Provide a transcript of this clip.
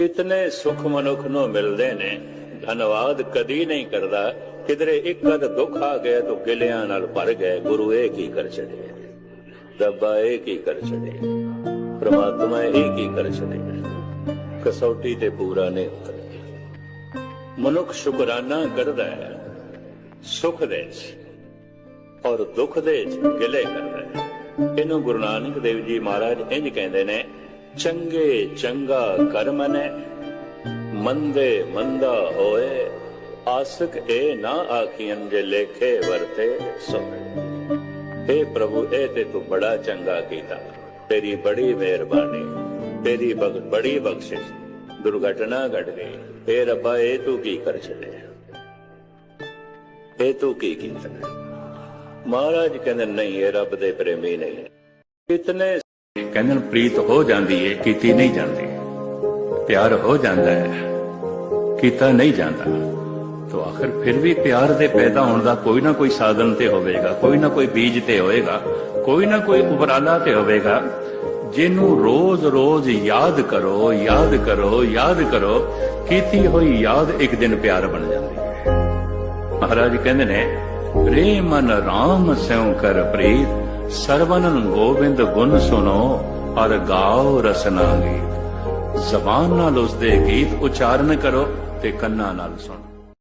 ਇਤਨੇ ਸੁਖ ਮਨੁੱਖ ਨੂੰ ਮਿਲਦੇ ਨੇ। ਧੰਨਵਾਦ ਕਦੀ ਨਹੀਂ ਕਰਦਾ। ਕਿਧਰੇ ਇੱਕ ਅਦ ਦੁੱਖ ਆ ਗਿਆ ਤਾਂ ਗਿਲਿਆਂ ਨਾਲ ਭਰ ਗਏ ਗੁਰੂ ਇਹ ਕੀ ਕਰ ਛੜੇ ਰੱਬਾ ਇਹ ਕੀ ਕਰ ਛੜੇ ਪ੍ਰਮਾਤਮਾ ਇਹ ਕੀ ਕਰ ਛੜੇ ਕਸੌਟੀ ਤੇ ਪੂਰਾ ਨਹੀਂ ਉਤਰਦਾ ਮਨੁੱਖ ਸ਼ੁਕਰਾਨਾ ਕਰਦਾ ਹੈ, ਸੁਖ ਦੇ ਔਰ ਦੁੱਖ ਦੇ ਗਿਲੇ ਕਰਦਾ ਹੈ। ਇਹਨੂੰ ਗੁਰੂ ਨਾਨਕ ਦੇਵ ਜੀ ਮਹਾਰਾਜ ਇੰਜ ਕਹਿੰਦੇ ਨੇ ਚੰਗੇ ਚੰਗਾ ਕਰਮ ਨੇ ਮੰਦੇ ਮੰਦਾ ਹੋਏ, ਆਸਕ ਇਹ ਨਾ ਆਖੀਆਂ ਜੇ ਲੇਖੇ ਵਰਤੇ ਸੋ हे ਪ੍ਰਭੂ, ਇਹ ਤੇ ਤੂੰ ਬੜਾ ਚੰਗਾ ਕੀਤਾ। ਤੇਰੀ ਬੜੀ ਮਿਹਰਬਾਨੀ, ਤੇਰੀ ਬੜੀ ਬਖਸ਼ਿਸ਼। ਦੁਰਘਟਨਾ ਘਟ ਗਈ। हे ਰੱਬਾ ਇਹ ਤੂੰ ਕੀ ਕਰ ਛੱਡਿਆ? ਇਹ ਤੂੰ ਕੀ ਕੀਤਾ? ਮਹਾਰਾਜ ਕਹਿੰਦੇ, ਨਹੀਂ, ਇਹ ਰੱਬ ਦੇ ਪ੍ਰੇਮੀ ਨਹੀਂ। ਕਿਤਨੇ ਕਹਿੰਦੇ ਨੇ, ਪ੍ਰੀਤ ਹੋ ਜਾਂਦੀ ਏ, ਕੀਤੀ ਨਹੀਂ ਜਾਂਦੀ। ਪਿਆਰ ਹੋ ਜਾਂਦਾ ਹੈ ਕੀਤਾ ਨਹੀਂ ਜਾਂਦਾ। ਤੋ ਆਖਰ ਫਿਰ ਵੀ ਪਿਆਰ ਦੇ ਪੈਦਾ ਹੋਣ ਦਾ ਕੋਈ ਨਾ ਕੋਈ ਸਾਧਨ ਤੇ ਹੋਵੇਗਾ, ਕੋਈ ਨਾ ਕੋਈ ਬੀਜ ਤੇ ਹੋਵੇਗਾ, ਕੋਈ ਨਾ ਕੋਈ ਉਪਰਾਲਾ ਤੇ ਹੋਵੇਗਾ। ਜਿਹਨੂੰ ਰੋਜ਼-ਰੋਜ਼ ਯਾਦ ਕਰੋ ਯਾਦ ਕਰੋ ਯਾਦ ਕਰੋ, ਕੀਤੀ ਹੋਈ ਯਾਦ ਇੱਕ ਦਿਨ ਪਿਆਰ ਬਣ ਜਾਂਦੀ ਹੈ ਮਹਾਰਾਜ ਕਹਿੰਦੇ ਨੇ, ਰੇ ਮਨ RAM ਸਿਉ ਕਰ ਪ੍ਰੀਤ ਸਰਵਨਨ ਗੋਬਿੰਦ ਗੁਣ ਸੁਣੋ ਔਰ ਗਾਓ ਰਸਨਾ ਗੀਤ। ਜ਼ਬਾਨ ਨਾਲ ਉਸ ਦੇ ਗੀਤ ਉਚਾਰਨ ਕਰੋ ਤੇ ਕੰਨਾਂ ਨਾਲ ਸੁਣੋ।